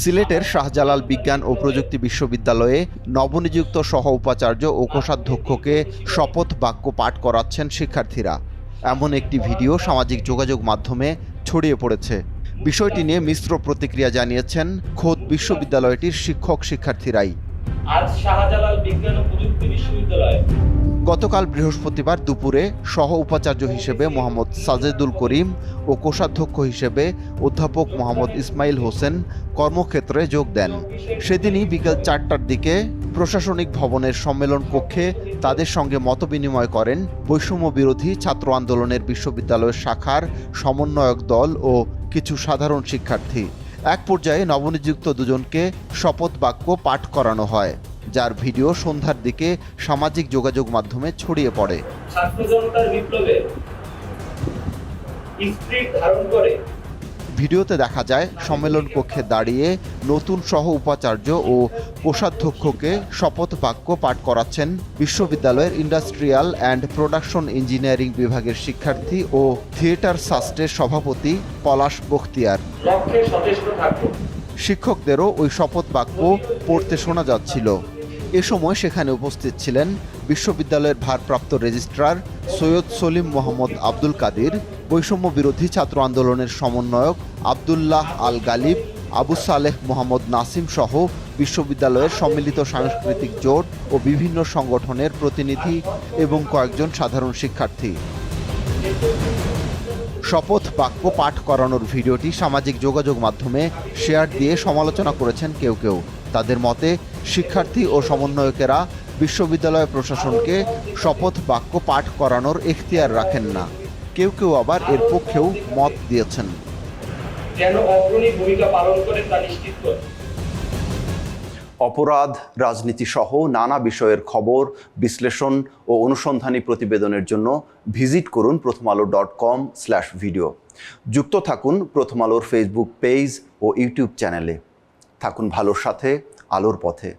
সিলেটের শাহজালাল বিজ্ঞান ও প্রযুক্তি বিশ্ববিদ্যালয়ে নবনিযুক্ত সহ উপাচার্য ও কোষাধ্যক্ষকে শপথ বাক্য পাঠ করাচ্ছেন শিক্ষার্থীরা। এমন একটি ভিডিও সামাজিক যোগাযোগ মাধ্যমে ছড়িয়ে পড়েছে। বিষয়টি নিয়ে মিশ্র প্রতিক্রিয়া জানিয়েছেন খোদ বিশ্ববিদ্যালয়টির শিক্ষক শিক্ষার্থীরাই। আজ শাহজালাল বিজ্ঞান ও প্রযুক্তি বিশ্ববিদ্যালয়। গতকাল বৃহস্পতিবার দুপুরে সহ উপাচার্য হিসেবে মোহাম্মদ সাজেদুল করিম ও কোষাধ্যক্ষ হিসেবে অধ্যাপক মোহাম্মদ ইসমাইল হোসেন কর্মক্ষেত্রে যোগ দেন। সেদিনই বিকেল চারটার দিকে প্রশাসনিক ভবনের সম্মেলন কক্ষে তাদের সঙ্গে মতবিনিময় করেন বৈষম্য বিরোধী ছাত্র আন্দোলনের বিশ্ববিদ্যালয়ের শাখার সমন্বয়ক দল ও কিছু সাধারণ শিক্ষার্থী। এক পর্যায়ে নবনিযুক্ত দুজনকে শপথ বাক্য পাঠ করানো হয়। যার ভিডিও সন্ধ্যার দিকে সামাজিক যোগাযোগ মাধ্যমে ছড়িয়ে পড়ে। বিপ্লবে ধারণ করে। ভিডিওতে দেখা যায় সম্মেলন কক্ষে দাঁড়িয়ে নতুন সহ উপাচার্য ও কোষাধ্যক্ষকে শপথ বাক্য পাঠ করাচ্ছেন বিশ্ববিদ্যালয়ের ইন্ডাস্ট্রিয়াল অ্যান্ড প্রোডাকশন ইঞ্জিনিয়ারিং বিভাগের শিক্ষার্থী ও থিয়েটার সাস্টের সভাপতি পলাশ বখতিয়ার। শিক্ষকদেরও ওই শপথ বাক্য পড়তে শোনা যাচ্ছিল। এ সময় সেখানে উপস্থিত ছিলেন বিশ্ববিদ্যালয়ের ভারপ্রাপ্ত রেজিস্ট্রার সৈয়দ সলিম মোহাম্মদ আব্দুল কাদির, বৈষম্য বিরোধী ছাত্র আন্দোলনের সমন্বয়ক আবদুল্লাহ আল গালিব, আবু সালেহ মোহাম্মদ নাসিম সহ বিশ্ববিদ্যালয়ের সম্মিলিত সাংস্কৃতিক জোট ও বিভিন্ন সংগঠনের প্রতিনিধি এবং কয়েকজন সাধারণ শিক্ষার্থী। শপথ বাক্য পাঠ করানোর ভিডিওটি সামাজিক যোগাযোগ মাধ্যমে শেয়ার দিয়ে সমালোচনা করেছেন কেউ কেউ। তাদের মতে শিক্ষার্থী ও সমন্বয়কেরা বিশ্ববিদ্যালয় প্রশাসনকে শপথ বাক্য পাঠ করানোর এখতিয়ার রাখেন না। কেউ কেউ আবার এর পক্ষেও মত দিয়েছেন। যেন অগ্রণী ভূমিকা পালন করে তা নিশ্চিত করে অপরাধ রাজনীতি সহ নানা বিষয়ের খবর বিশ্লেষণ ও অনুসন্ধানী প্রতিবেদনের জন্য ভিজিট করুন প্রথম আলো ডট কম স্ল্যাশ ভিডিও। যুক্ত থাকুন প্রথম আলোর ফেসবুক পেজ ও ইউটিউব চ্যানেলে। থাকুন ভালোর সাথে আলোর পথে।